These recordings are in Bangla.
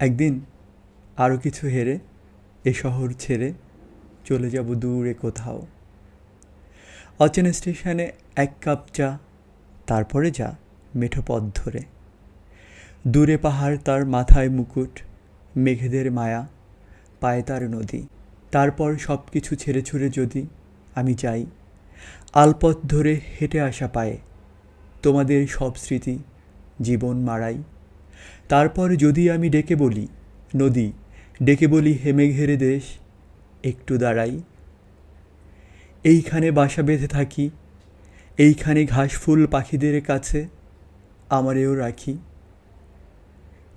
একদিন আরও কিছু হেরে এ শহর ছেড়ে চলে যাব দূরে কোথাও। অচেনা স্টেশনে এক কাপ চা, তারপরে যা মেঠো পথ ধরে। দূরে পাহাড় তার মাথায় মুকুট, মেঘেদের মায়া, পায়ে তার নদী। তারপর সব কিছু ছেড়ে ছুড়ে যদি আমি যাই, আলপথ ধরে হেঁটে আসা পায়ে, তোমাদের সব স্মৃতি জীবন মারাই তারপর যদি আমি ডেকে বলি, নদী, ডেকে বলি হেমে ঘেরে দেশ, একটু দাঁড়াই। এইখানে বাসা বেঁধে থাকি, এইখানে ঘাসফুল পাখিদের কাছে আমারেও রাখি।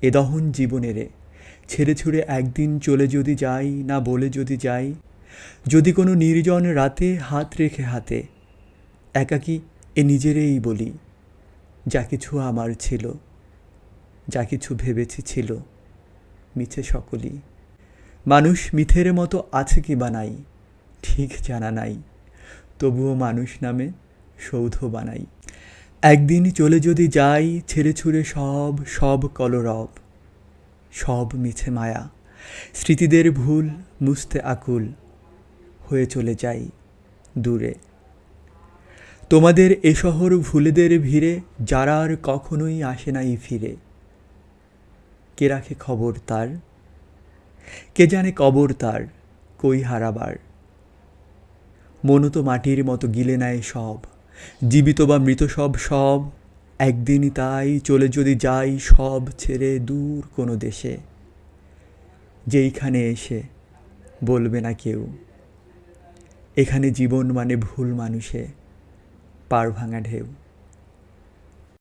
এ দহন জীবনেরে ছেড়ে ছুড়ে একদিন চলে যদি যাই, না বলে যদি যাই, যদি কোনো নির্জন রাতে হাত রেখে হাতে, একাকি এ নিজেরেই বলি, যা কিছু আমার ছিল। যা কিছু ভেবেছি ছিল। মিছে সকলই। মানুষ মিথের মতো আছে কি বা নাই? ঠিক জানা নাই। তবুও মানুষ নামে সৌধ বানাই। একদিন চলে যদি যাই ছেড়ে ছুড়ে সব সব কলরব। সব মিছে মায়া। স্মৃতিদের ভুল মুছতে আকুল হয়ে চলে যাই দূরে। তোমাদের এ শহর ভুলেদের ভিড়ে যারা আর কখনোই আসে নাই ফিরে। কে রাখে খবর তার? কে জানে কবর তার, কই হারাবার? মনও তো মাটির মতো গিলে নেয় সব, জীবিত বা মৃত সব সব, একদিনই তাই চলে যদি যাই সব ছেড়ে দূর কোনো দেশে। যেইখানে এসে বলবে না কেউ, এখানে জীবন মানে ভুল মানুষে, পার ভাঙা ঢেউ।